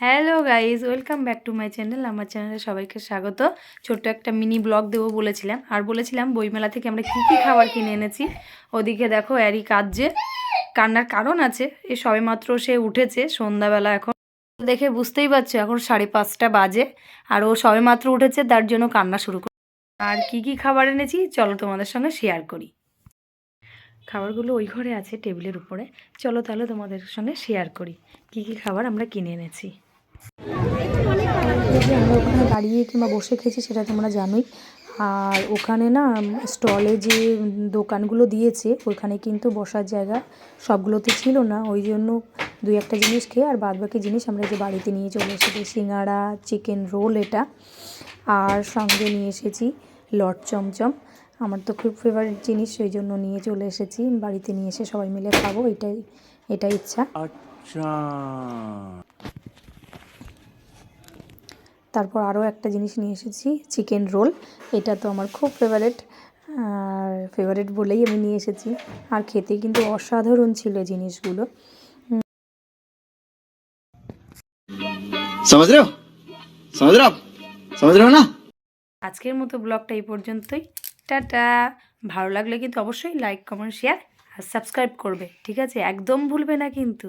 Hello guys welcome back to my channel আমার চ্যানেলে সবাইকে স্বাগত। ছোট্ট একটা মিনি ব্লগ দেবো বলেছিলাম। আর বলেছিলাম বইমেলা থেকে আমরা কী কী খাবার কিনে এনেছি। ওদিকে দেখো, অ্যারি কাঁদছে। কান্নার কারণ আছে। এ সবেমাত্র সে উঠেছে সন্ধ্যাবেলা এখন। দেখে বুঝতেই পারছ, এখন সাড়ে পাঁচটা বাজে। আর ও সবেমাত্র উঠেছে, তার জন্য কান্না শুরু করে আর কি কি খাবার এনেছি? চলো তোমাদের সঙ্গে শেয়ার করি। খাবারগুলো ওই ঘরে আছে টেবিলের উপরে। চলো তাহলে তোমাদের সঙ্গে শেয়ার করি। কি কি খাবার আমরা কিনে এনেছি। আমরা ওখানে দাঁড়িয়ে কিংবা বসে খেয়েছি, সেটা তোমরা জানোই। আর ওখানে না, স্টলে যে দোকানগুলো দিয়েছে ওখানে কিন্তু বসার জায়গা সবগুলোতে ছিল না। ওই জন্য দুই একটা জিনিস খেয়ে, আর বাদ বাকি জিনিস আমরা যে বাড়িতে নিয়ে চলে এসেছি। সিঙ্গাড়া, চিকেন রোল এটা। আর সঙ্গে নিয়ে এসেছি লট চমচম। আমার তো খুব ফেভারিট জিনিস সেই জন্য নিয়ে চলে এসেছি। বাড়িতে নিয়ে এসে সবাই মিলে খাব, এটাই এটা ইচ্ছা। আচ্ছা। তারপর আরও একটা জিনিস নিয়ে এসেছি চিকেন রোল এটা তো আমার খুব ফেভারেট আর ফেভারেট বলেই আমি নিয়ে এসেছি। আর খেতে কিন্তু অসাধারণ ছিল জিনিসগুলো। আজকের মতো ব্লগটা এই পর্যন্তই। টাটা। ভালো লাগলে কিন্তু অবশ্যই লাইক কমেন্ট শেয়ার আর সাবস্ক্রাইব করবে ঠিক আছে? একদম ভুলবে না কিন্তু।